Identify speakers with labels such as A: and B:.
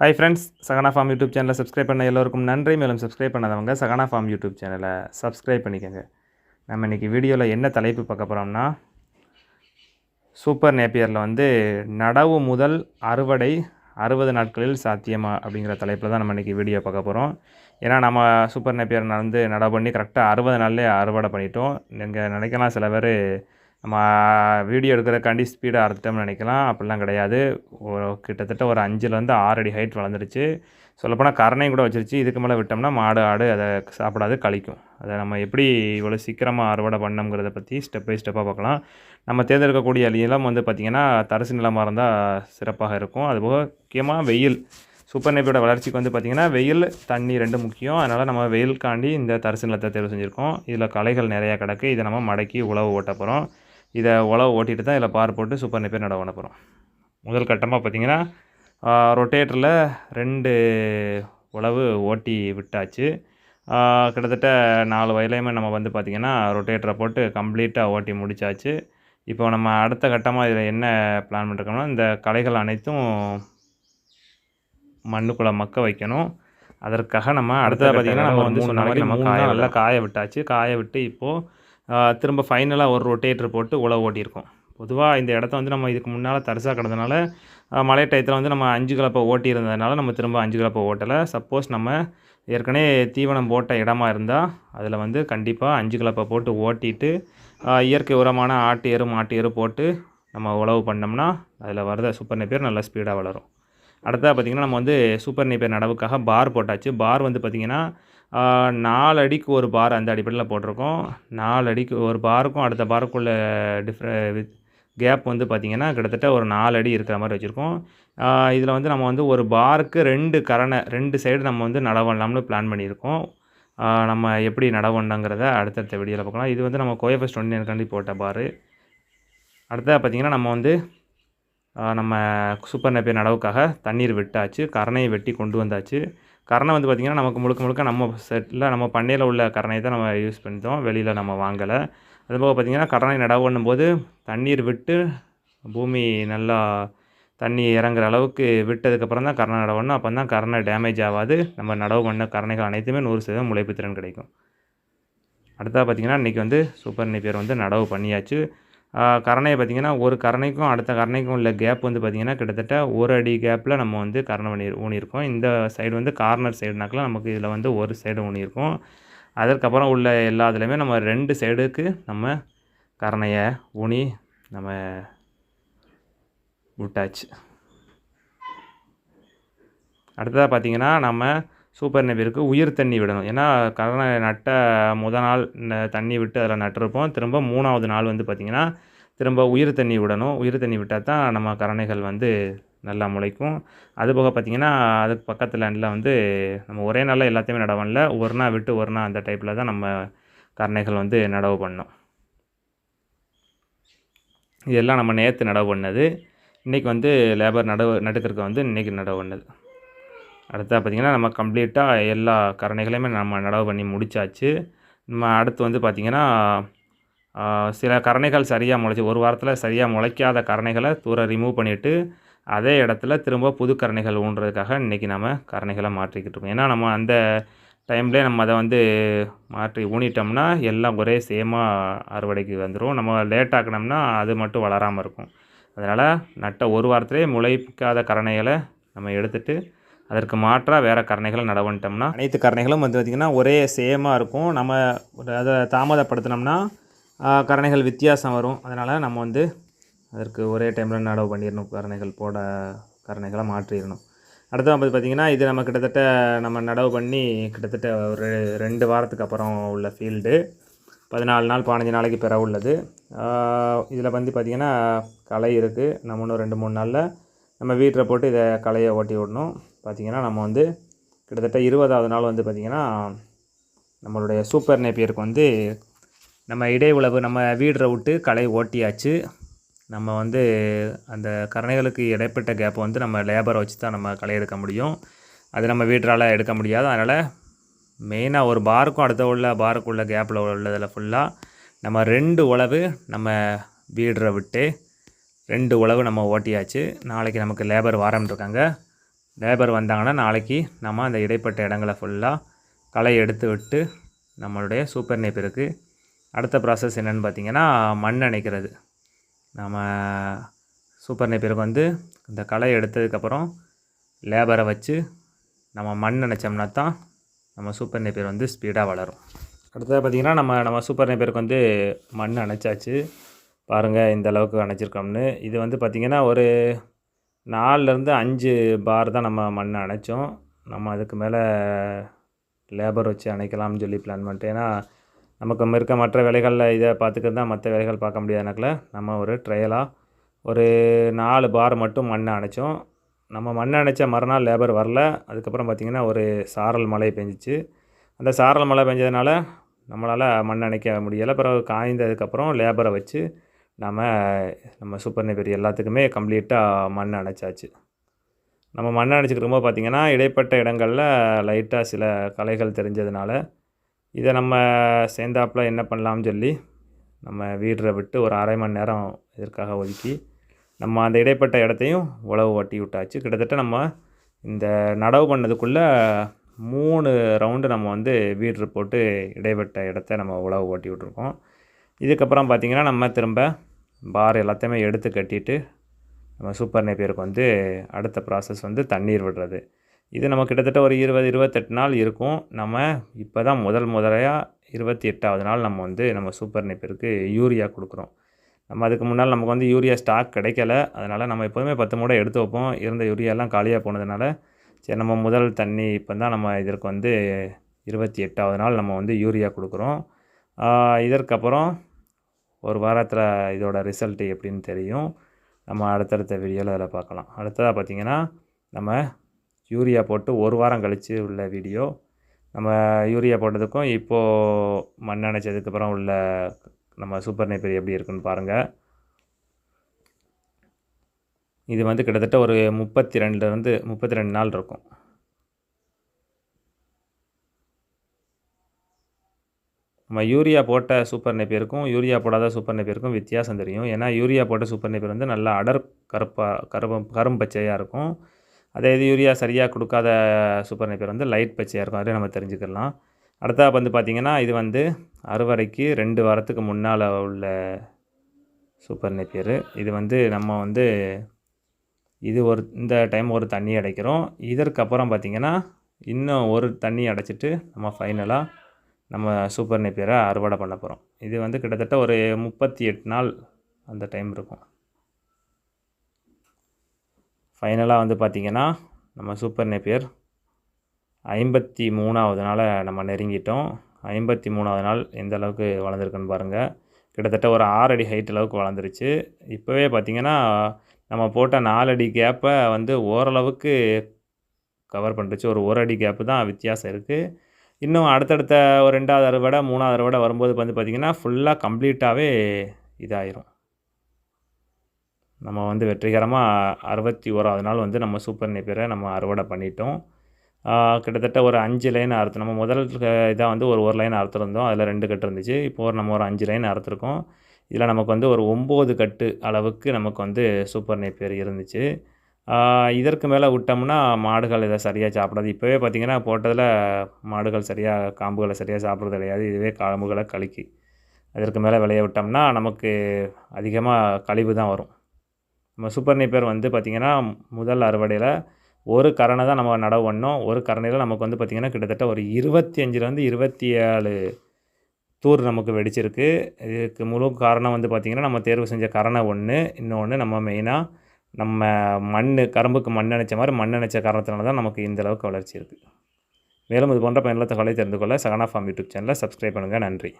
A: Hi friends Sagana farm YouTube சேனலை subscribe பண்ண எல்லோருக்கும் நன்றி. மேலும் சப்ஸ்கிரைப் பண்ணாதவங்க சகனா ஃபார்ம் யூடியூப் சேனலை சப்ஸ்கிரைப் பண்ணிக்கோங்க. நம்ம இன்றைக்கி வீடியோவில் என்ன தலைப்பு பார்க்க போகிறோம்னா சூப்பர் நேப்பியரில் வந்து நடவு முதல் அறுவடை அறுபது நாட்களில் சாத்தியமா அப்படிங்கிற தலைப்பில் தான் நம்ம இன்றைக்கி வீடியோ பார்க்க போகிறோம் ஏன்னா நம்ம சூப்பர் நேப்பியர் வந்து நடவு பண்ணி கரெக்டாக அறுபது நாள்லேயே அறுவடை பண்ணிட்டோம். நீங்கள் நினைக்கலாம் சில பேர் நம்ம வீடியோ எடுக்கிறக்காண்டி ஸ்பீடாக அறுத்துட்டோம்னு நினைக்கலாம். அப்படிலாம் கிடையாது. ஒரு கிட்டத்தட்ட ஒரு அஞ்சுலேருந்து ஆறு அடி ஹைட் வளர்ந்துருச்சு. சொல்லப்போனால் கரணையும் கூட வச்சிருச்சு. இதுக்கு மேலே விட்டோம்னா மாடு ஆடு அதை சாப்பிடாது கழிக்கும். அதை நம்ம எப்படி இவ்வளோ சீக்கிரமாக அறுவடை பண்ணோங்கிறத பற்றி ஸ்டெப் பை ஸ்டெப்பாக பார்க்கலாம். நம்ம தேர்ந்தெடுக்கக்கூடிய நிலம் வந்து பார்த்திங்கன்னா தரிசு நிலமாக இருந்தால் சிறப்பாக இருக்கும். அதுபோக முக்கியமாக வெயில். சூப்பர் நெப்பியோட வளர்ச்சிக்கு வந்து பார்த்திங்கன்னா வெயில் தண்ணி ரெண்டு முக்கியம். அதனால் நம்ம வெயிலுக்காண்டி இந்த தரிசு நிலத்தை தேர்வு செஞ்சுருக்கோம். இதில் களைகள் நிறையா கிடக்கு. இதை நம்ம மடக்கி உழவு ஓட்ட போகிறோம் இதை உழவு ஓட்டிட்டு தான் இதில் பார் போட்டு சூப்பர் நேப்பியர் நடவு பண்ண போகிறோம். முதல் கட்டமாக பார்த்திங்கன்னா ரொட்டேட்டரில் ரெண்டு உழவு ஓட்டி விட்டாச்சு. கிட்டத்தட்ட நாலு வயலையுமே நம்ம வந்து பார்த்திங்கன்னா ரொட்டேட்டரை போட்டு கம்ப்ளீட்டாக ஓட்டி முடிச்சாச்சு. இப்போ நம்ம அடுத்த கட்டமாக இதில் என்ன பிளான் பண்ணிருக்கோம்னா இந்த களைகள் அனைத்தும் மண்ணுக்குள்ளே மக்க வைக்கணும். அதற்காக நம்ம அடுத்தது பார்த்திங்கன்னா நம்ம வந்து சொன்ன மாதிரி நம்ம காய நல்லா காய விட்டாச்சு. காய விட்டு இப்போது திரும்ப ஃபைனலாக ஒரு ரொட்டேட்டர் போட்டு உழவு ஓட்டியிருக்கோம். பொதுவாக இந்த இடத்த வந்து நம்ம இதுக்கு முன்னால் தரிசாக கிடந்தனால மழை டயத்தில் வந்து நம்ம அஞ்சு கலப்பை ஓட்டியிருந்ததுனால நம்ம திரும்ப அஞ்சு கலப்பை ஓட்டலை. சப்போஸ் நம்ம ஏற்கனவே தீவனம் போட்ட இடமா இருந்தால் அதில் வந்து கண்டிப்பாக அஞ்சு கலப்பை போட்டு ஓட்டிட்டு இயற்கை உரமான ஆட்டு எரு மாட்டு எரு போட்டு நம்ம உழவு பண்ணோம்னா அதில் வரத சூப்பர் நெப்பியர் நல்லா ஸ்பீடாக வளரும். அடுத்ததாக பார்த்திங்கன்னா நம்ம வந்து சூப்பர் நெப்பியர் நடவுக்காக பார் போட்டாச்சு. பார் வந்து பார்த்திங்கன்னா நாலு அடிக்கு ஒரு பார் அந்த அடிப்படையில் போட்டிருக்கோம். நாலு அடிக்கு ஒரு பாருக்கும் அடுத்த பாருக்குள்ளே டிஃப்ரெ வித் கேப் வந்து பார்த்திங்கன்னா கிட்டத்தட்ட ஒரு நாலு அடி இருக்கிற மாதிரி வச்சுருக்கோம். இதில் வந்து நம்ம வந்து ஒரு பாருக்கு ரெண்டு கரணை ரெண்டு சைடு நம்ம வந்து நடவு பிளான் பண்ணியிருக்கோம். நம்ம எப்படி நடவு அடுத்தடுத்த வீடியோவில் பார்க்கலாம். இது வந்து நம்ம கோயஃபஸ்ட் ஒன்று கண்டி போட்ட பாரு. அடுத்ததாக பார்த்திங்கன்னா நம்ம வந்து நம்ம சூப்பர் நெப்பியர் நடவுக்காக தண்ணீர் விட்டாச்சு கரணையை வெட்டி கொண்டு வந்தாச்சு. கரணை வந்து பார்த்திங்கன்னா நமக்கு முழுக்க முழுக்க நம்ம செட்டில் நம்ம பண்ணையில் உள்ள கரணையை தான் நம்ம யூஸ் பண்ணிட்டோம். வெளியில் நம்ம வாங்கலை. அதுபோக பார்த்திங்கன்னா கரணை நடவு பண்ணும்போது தண்ணீர் விட்டு பூமி நல்லா தண்ணி இறங்குற அளவுக்கு விட்டதுக்கப்புறம் தான் கரணை நடவு பண்ணணும் அப்போ தான் கரணை டேமேஜ் ஆகாது. நம்ம நடவு பண்ண கரணைகள் அனைத்துமே நூறு சதவீதம் முளைப்பு திறன் கிடைக்கும். அடுத்தா பார்த்திங்கன்னா இன்றைக்கி வந்து சூப்பர் நெப்பியர் வந்து நடவு பண்ணியாச்சு. கரணையை பார்த்திங்கன்னா ஒரு கரணைக்கும் அடுத்த கரணைக்கும் உள்ள கேப் வந்து பார்த்திங்கன்னா கிட்டத்தட்ட ஒரு அடி கேப்பில் நம்ம வந்து கரணை பண்ணி ஊனியிருக்கோம் இந்த சைடு வந்து கார்னர் சைடுனாக்கில் நமக்கு இதில் வந்து ஒரு சைடு ஊனியிருக்கோம் அதற்கப்புறம் உள்ள எல்லா இதுலேயுமே நம்ம ரெண்டு சைடுக்கு நம்ம கரணையை ஊனி நம்ம விட்டாச்சு. அடுத்ததாக பார்த்திங்கன்னா நம்ம சூப்பர் நெபிற்கு உயிர் தண்ணி விடணும். ஏன்னா கரணை நட்ட முத நாள் ந- தண்ணி விட்டு அதில் நட்டிருப்போம். திரும்ப மூணாவது நாள் வந்து பார்த்திங்கன்னா திரும்ப உயிர் தண்ணி விடணும். உயிர் தண்ணி விட்டால் தான் நம்ம கரணைகள் வந்து நல்லா முளைக்கும். அதுபோக பார்த்திங்கன்னா அதுக்கு பக்கத்தில் எல்லாம் வந்து நம்ம ஒரே நாளில் எல்லாத்தையுமே நடவு பண்ணல ஒரு நாள் விட்டு ஒரு நாள் அந்த டைப்பில் தான் நம்ம கரணைகள் வந்து நடவு பண்ணோம். இதெல்லாம் நம்ம நேற்று நடவு பண்ணது. இன்றைக்கி வந்து லேபர் நடவு நடுக்கிறதுக்கு வந்து இன்றைக்கி நடவு பண்ணது. அடுத்தா பார்த்திங்கன்னா நம்ம கம்ப்ளீட்டாக எல்லா கரணைகளையுமே நம்ம நடவு பண்ணி முடிச்சாச்சு. நம்ம அடுத்து வந்து பார்த்திங்கன்னா சில கரணைகள் சரியாக முளைச்சி ஒரு வாரத்தில் சரியாக முளைக்காத கரணைகளை தூர ரிமூவ் பண்ணிவிட்டு அதே இடத்துல திரும்ப புது கரணைகள் ஊன்றதுக்காக இன்றைக்கி நம்ம கரணைகளை மாற்றிக்கிட்டு இருக்கோம். ஏன்னா நம்ம அந்த டைம்லேயே நம்ம அதை வந்து மாற்றி ஊனிட்டோம்னா எல்லாம் ஒரே சேமாக அறுவடைக்கு வந்துடும் நம்ம லேட் ஆக்கினோம்னா அது மட்டும் வளராமல் இருக்கும். அதனால் நட்ட ஒரு வாரத்திலே முளைக்காத கரணைகளை நம்ம எடுத்துட்டு அதற்கு மாற்றாக வேறு கரணைகளை நடவன்ட்டோம்னா அனைத்து கரணைகளும் வந்து பார்த்திங்கன்னா ஒரே சேமாக இருக்கும். நம்ம ஒரு அதை தாமதப்படுத்தினோம்னா கரணைகள் வித்தியாசம் வரும். அதனால் நம்ம வந்து அதற்கு ஒரே டைமில் நடவு பண்ணிடணும் கரணைகள் போட கரணைகளை மாற்றிடணும் அடுத்து வந்து பார்த்திங்கன்னா இது நம்ம கிட்டத்தட்ட நம்ம நடவு பண்ணி கிட்டத்தட்ட ஒரு ரெண்டு வாரத்துக்கு அப்புறம் உள்ள ஃபீல்டு பதினாலு நாள் பதினஞ்சு நாளைக்கு பிற உள்ளது. இதில் வந்து பார்த்திங்கன்னா களை இருக்குது நம்ம இன்னும் ரெண்டு மூணு நாளில் நம்ம வீட்டில் போட்டு இதை களையை ஓட்டி விடணும். பார்த்திங்கன்னா நம்ம வந்து கிட்டத்தட்ட இருபதாவது நாள் வந்து பார்த்திங்கன்னா நம்மளுடைய சூப்பர் நேப்பியருக்கு வந்து நம்ம இடை உழவு நம்ம வீடரை விட்டு களை ஓட்டியாச்சு. நம்ம வந்து அந்த கரணைகளுக்கு இடைப்பட்ட கேப்பை வந்து நம்ம லேபரை வச்சு தான் நம்ம களை எடுக்க முடியும். அது நம்ம வீட்டரால் எடுக்க முடியாது. அதனால் மெயினாக ஒரு பாருக்கும் அடுத்த உள்ள பாருக்குள்ள கேப்பில் உள்ளதில் ஃபுல்லாக நம்ம ரெண்டு உழவு நம்ம வீடரை விட்டு ரெண்டு உழவு நம்ம ஓட்டியாச்சு. நாளைக்கு நமக்கு லேபர் வாரம்ட்ருக்காங்க லேபர் வந்தாங்கன்னா நாளைக்கு நம்ம அந்த இடைப்பட்ட இடங்களை ஃபுல்லாக களை எடுத்து விட்டு நம்மளுடைய சூப்பர் நேப்பிற்கு அடுத்த ப்ராசஸ் என்னென்னு பார்த்திங்கன்னா மண் அணைக்கிறது. நம்ம சூப்பர் நேப்பிற்கு வந்து இந்த களை எடுத்ததுக்கப்புறம் லேபரை வச்சு நம்ம மண் நினச்சோம்னா தான் நம்ம சூப்பர் நேப்பியர் வந்து ஸ்பீடாக வளரும். அடுத்தது பார்த்திங்கன்னா நம்ம நம்ம சூப்பர் நேப்பியருக்கு வந்து மண் அணைச்சாச்சு. பாருங்கள் இந்த அளவுக்கு அணைச்சிருக்கோம்னு. இது வந்து பார்த்திங்கன்னா ஒரு நாலுலேருந்து அஞ்சு பார் தான் நம்ம மண் அணைச்சோம். நம்ம அதுக்கு மேலே லேபர் வச்சு அணைக்கலாம்னு சொல்லி பிளான் பண்ணிட்டு ஏன்னா நமக்கு இருக்க மற்ற வேலைகளில் இதை பார்த்துக்கிறது தான் மற்ற வேலைகள் பார்க்க முடியாதுனாக்கில் நம்ம ஒரு ட்ரையலாக ஒரு நாலு பார் மட்டும் மண் அணைச்சோம். நம்ம மண் அணைச்ச மறுநாள் லேபர் வரல. அதுக்கப்புறம் பார்த்திங்கன்னா ஒரு சாரல் மழை பெஞ்சிச்சு. அந்த சாரல் மழை பெஞ்சதுனால நம்மளால் மண் அணைக்க முடியலை. பிறகு காய்ந்ததுக்கப்புறம் லேபரை வச்சு நம்ம நம்ம சூப்பர் நெபரி எல்லாத்துக்குமே கம்ப்ளீட்டாக மண் அணைச்சாச்சு. நம்ம மண் அணைச்சிக்கிட்டு பார்த்திங்கன்னா இடைப்பட்ட இடங்களில் லைட்டாக சில கலைகள் தெரிஞ்சதுனால இதை நம்ம சேர்ந்தாப்பில் என்ன பண்ணலாம்னு சொல்லி நம்ம வீடரை விட்டு ஒரு அரை மணி நேரம் இதற்காக ஒதுக்கி நம்ம அந்த இடைப்பட்ட இடத்தையும் உழவு ஓட்டி விட்டாச்சு. கிட்டத்தட்ட நம்ம இந்த நடவு பண்ணதுக்குள்ளே மூணு ரவுண்டு நம்ம வந்து வீடு போட்டு இடைப்பட்ட இடத்த நம்ம உழவு ஓட்டி விட்ருக்கோம் இதுக்கப்புறம் பார்த்திங்கன்னா நம்ம திரும்ப பார் எல்லாத்தையுமே எடுத்து கட்டிட்டு நம்ம சூப்பர் நேப்பியருக்கு வந்து அடுத்த ப்ராசஸ் வந்து தண்ணீர் விடுறது. இது நம்ம கிட்டத்தட்ட ஒரு இருபது இருபத்தெட்டு நாள் இருக்கும். நம்ம இப்போ தான் முதல் முதலையாக இருபத்தி எட்டாவது நாள் நம்ம வந்து நம்ம சூப்பர் நேப்பியருக்கு யூரியா கொடுக்குறோம். நம்ம அதுக்கு முன்னால் நமக்கு வந்து யூரியா ஸ்டாக் கிடைக்கல. அதனால் நம்ம எப்போதுமே பத்து மூடை எடுத்து வைப்போம். இருந்த யூரியாலாம் காலியாக போனதுனால சரி நம்ம முதல் தண்ணி இப்போ தான் நம்ம இதற்கு வந்து இருபத்தி எட்டாவது நாள் நம்ம வந்து யூரியா கொடுக்குறோம். இதற்கப்புறம் ஒரு வாரத்தில் இதோட ரிசல்ட்டு எப்படின்னு தெரியும். நம்ம அடுத்தடுத்த வீடியோவில் அதில் பார்க்கலாம். அடுத்ததாக பார்த்திங்கன்னா நம்ம யூரியா போட்டு ஒரு வாரம் கழித்து உள்ள வீடியோ நம்ம யூரியா போட்டதுக்கும் இப்போது மண் அணைச்சதுக்கப்புறம் உள்ள நம்ம சூப்பர் நெய்பர் எப்படி இருக்குன்னு பாருங்கள் இது வந்து கிட்டத்தட்ட ஒரு முப்பத்தி ரெண்டுலேருந்து முப்பத்தி ரெண்டு நாள் இருக்கும். நம்ம யூரியா போட்ட சூப்பர் நெப்பியருக்கும் யூரியா போடாத சூப்பர் நெப்பியருக்கும் வித்தியாசம் தெரியும். ஏன்னா யூரியா போட்ட சூப்பர் நெப்பியர் வந்து நல்லா அடர் கருப்பாக கரும்பு கரும் பச்சையாக இருக்கும். அதே இது யூரியா சரியாக கொடுக்காத சூப்பர் நெப்பியர் வந்து லைட் பச்சையாக இருக்கும். அதே நம்ம தெரிஞ்சுக்கலாம் அடுத்தா வந்து பார்த்திங்கன்னா இது வந்து அறுவடைக்கு ரெண்டு வாரத்துக்கு முன்னால் உள்ள சூப்பர் நெப்பியர் இது வந்து நம்ம வந்து இது ஒரு இந்த டைம் ஒரு தண்ணி அடைக்கிறோம். இதற்கப்புறம் பார்த்திங்கன்னா இன்னும் ஒரு தண்ணி அடைச்சிட்டு நம்ம ஃபைனலாக நம்ம சூப்பர் நெப்பியரை அறுவடை பண்ண போகிறோம் இது வந்து கிட்டத்தட்ட ஒரு முப்பத்தி எட்டு நாள் அந்த டைம் இருக்கும். ஃபைனலாக வந்து பார்த்திங்கன்னா நம்ம சூப்பர் நெப்பியர் ஐம்பத்தி மூணாவது நாளை நம்ம நெருங்கிட்டோம். ஐம்பத்தி மூணாவது நாள் எந்த அளவுக்கு வளர்ந்துருக்குன்னு பாருங்கள் கிட்டத்தட்ட ஒரு ஆறடி ஹைட் அளவுக்கு வளர்ந்துருச்சு. இப்போவே பார்த்திங்கன்னா நம்ம போட்ட நாலடி கேப்பை வந்து ஓரளவுக்கு கவர் பண்ணுறச்சு ஒரு ஒரு அடி கேப்பு தான் வித்தியாசம் இருக்குது இன்னும் அடுத்தடுத்த ஒரு ரெண்டாவது அறுவடை மூணாவது அறுவடை வரும்போது வந்து பார்த்திங்கன்னா ஃபுல்லாக கம்ப்ளீட்டாகவே இதாயிரும். நம்ம வந்து வெற்றிகரமாக அறுபத்தி ஓராவது நாள் வந்து நம்ம சூப்பர் நேப்பியரை நம்ம அறுவடை பண்ணிட்டோம். கிட்டத்தட்ட ஒரு அஞ்சு லைன் அறுத்து நம்ம முதல் இதாக வந்து ஒரு ஒரு லைன் அறுத்துருந்தோம். அதில் ரெண்டு கட்டு இருந்துச்சு. இப்போ ஒரு நம்ம ஒரு அஞ்சு லைன் அறுத்துருக்கோம். இதில் நமக்கு வந்து ஒரு ஒம்பது கட்டு அளவுக்கு நமக்கு வந்து சூப்பர் நேப்பியர் இருந்துச்சு. இதற்கு மேலே விட்டோம்னா மாடுகள் இதை சரியாக சாப்பிடாது. இப்போவே பார்த்திங்கன்னா போட்டதில் மாடுகள் சரியாக காம்புகளை சரியாக சாப்பிட்றது கிடையாது. இதுவே காம்புகளை கழிக்கு அதற்கு மேலே விளைய விட்டோம்னா நமக்கு அதிகமாக கழிவு தான் வரும். நம்ம சூப்பர் நெய்ப்பர் வந்து பார்த்திங்கன்னா முதல் அறுவடையில் ஒரு கரணை தான் நம்ம நடவு பண்ணோம் ஒரு கரணையில் நமக்கு வந்து பார்த்திங்கன்னா கிட்டத்தட்ட ஒரு இருபத்தி அஞ்சுலேருந்து இருபத்தி ஏழு தூர் நமக்கு வெடிச்சிருக்கு. இதுக்கு முழு காரணம் வந்து பார்த்திங்கன்னா நம்ம தேர்வு செஞ்ச கரணை ஒன்று இன்னொன்று நம்ம மெயினாக நம்ம மண் கரும்புக்கு மண் நினைச்ச மாதிரி மண் அணைச்ச காரணத்தினால தான் நமக்கு இந்த அளவுக்கு வளர்ச்சி இருக்குது மேலும் இது போன்ற பயனுள்ள தகவலை தெரிந்து கொள்ள சகனா ஃபார்ம் யூடியூப் சேனலை சப்ஸ்கிரைப் பண்ணுங்கள் நன்றி.